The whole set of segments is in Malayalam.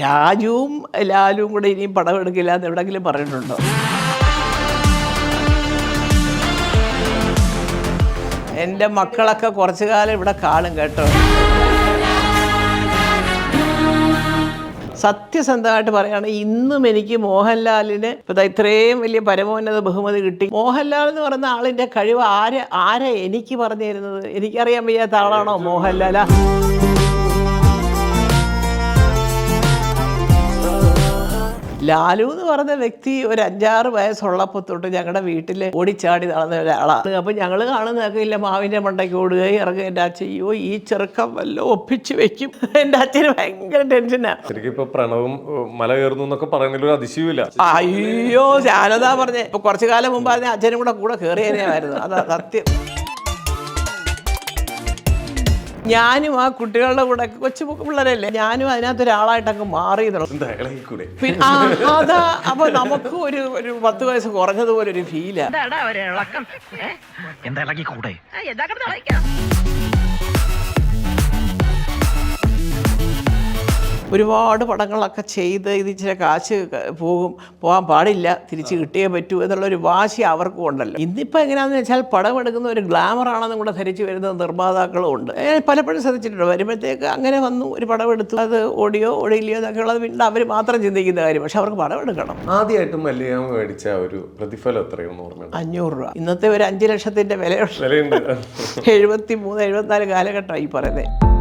രാജുവും ലാലും കൂടെ ഇനിയും പടം എടുക്കില്ല എന്ന് എവിടെങ്കിലും പറഞ്ഞിട്ടുണ്ടോ? എന്റെ മക്കളൊക്കെ കുറച്ചു കാലം ഇവിടെ കാണും കേട്ടോ. സത്യസന്ധമായിട്ട് പറയുകയാണെങ്കിൽ ഇന്നും എനിക്ക് മോഹൻലാലിന് ഇപ്പം ദാ ഇത്രയും വലിയ പരമോന്നത ബഹുമതി കിട്ടി. മോഹൻലാൽ എന്ന് പറയുന്ന ആളിന്റെ കഴിവ് ആരെ ആരെ എനിക്ക് പറഞ്ഞു തരുന്നത്? എനിക്കറിയാൻ വയ്യാത്ത ആളാണോ മോഹൻലാലാ? ലാലു എന്ന് പറഞ്ഞ വ്യക്തി ഒരു അഞ്ചാറ് വയസ്സുള്ളപ്പോൾ തൊട്ട് ഞങ്ങളുടെ വീട്ടിൽ ഓടിച്ചാടി നടന്ന ഒരാളാണ്. അപ്പം ഞങ്ങൾ കാണുന്നതൊക്കെ ഇല്ല മാവിന്റെ മണ്ടയ്ക്ക് ഓടുകയും ഇറങ്ങുക. എന്റെ അച്ഛൻ അയ്യോ ഈ ചെറുക്കം വല്ല ഒപ്പിച്ച് വെക്കും. എന്റെ അച്ഛന് ഭയങ്കര ടെൻഷനാണ് ശരിക്കും ഇപ്പൊ പ്രണവും മല കയറുന്നു എന്നൊക്കെ പറയുന്നതിൽ ഒരു അതിശയമില്ല അയ്യോ ഞാനതാ പറഞ്ഞേ. ഇപ്പൊ കുറച്ചു കാലം മുമ്പ് അതിന് അച്ഛനും കൂടെ കൂടെ കയറിയതായിരുന്നു അതാ സത്യം. ഞാനും ആ കുട്ടികളുടെ കൂടെ കൊച്ചു പിള്ളേരല്ലേ ഞാനും അതിനകത്ത് ഒരാളായിട്ടങ്ങ് മാറി പിന്നെ ആ, അതാ അപ്പൊ നമുക്ക് ഒരു ഒരു പത്ത് വയസ്സ് കുറഞ്ഞതുപോലെ ഒരു ഫീലാ എന്താടാ ഒരു ഇളക്കം? എന്താ ഇളകി കൂടെ? എന്താ ഒരുപാട് പടങ്ങളൊക്കെ ചെയ്ത് ഇത് ഇച്ചിരി കാശ് പോകും. പോകാൻ പാടില്ല. തിരിച്ച് കിട്ടിയേ പറ്റൂ എന്നുള്ളൊരു വാശി അവർക്കും ഉണ്ടല്ലോ. ഇന്നിപ്പോൾ എങ്ങനെയാണെന്ന് വെച്ചാൽ പടം എടുക്കുന്ന ഒരു ഗ്ലാമറാണെന്നും കൂടെ ധരിച്ച് വരുന്ന നിർമ്മാതാക്കളും ഉണ്ട്. പലപ്പോഴും ശ്രദ്ധിച്ചിട്ടുണ്ട്. വരുമ്പോഴത്തേക്ക് അങ്ങനെ വന്നു ഒരു പടം എടുത്തു. അത് ഓടിയോ ഓടിയില്ലയോ എന്നൊക്കെ ഉള്ളത് പിന്നെ അവർ മാത്രം ചിന്തിക്കുന്ന കാര്യം. പക്ഷെ അവർക്ക് പടം എടുക്കണം. ആദ്യമായിട്ട് മല്ലികാമ മേടിച്ച ഒരു പ്രതിഫലം ഓർമ്മയുണ്ട്? അഞ്ഞൂറ് രൂപ. ഇന്നത്തെ ഒരു അഞ്ച് ലക്ഷത്തിന്റെ വിലയുണ്ട്. എഴുപത്തി മൂന്ന് എഴുപത്തിനാല് കാലഘട്ടമായി ഈ പറയുന്നത്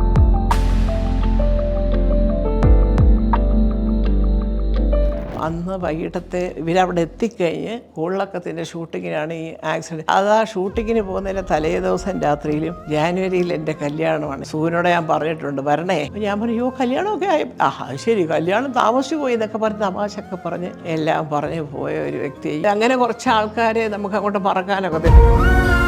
അന്ന് വൈകിട്ടത്തെ ഇവരവിടെ എത്തിക്കഴിഞ്ഞ് കൂളക്കത്തിന്റെ ഷൂട്ടിങ്ങിനാണ് ഈ ആക്സിഡന്റ്. അത് ആ ഷൂട്ടിങ്ങിന് പോകുന്നതിന്റെ തലേ ദിവസം രാത്രിയിലും ജാനുവരിയിൽ എന്റെ കല്യാണമാണ്. സൂര്യനോട് ഞാൻ പറഞ്ഞിട്ടുണ്ട് വരണേ. അപ്പം ഞാൻ പറഞ്ഞു യോ കല്യാണമൊക്കെ ആയി. ആ ശരി കല്യാണം താമസിച്ചു പോയി എന്നൊക്കെ പറഞ്ഞ് തമാശൊക്കെ പറഞ്ഞ് എല്ലാം പറഞ്ഞ് പോയ ഒരു വ്യക്തി അങ്ങനെ കുറച്ച് ആൾക്കാരെ നമുക്ക് അങ്ങോട്ട് മറക്കാനൊക്കെ പറ്റും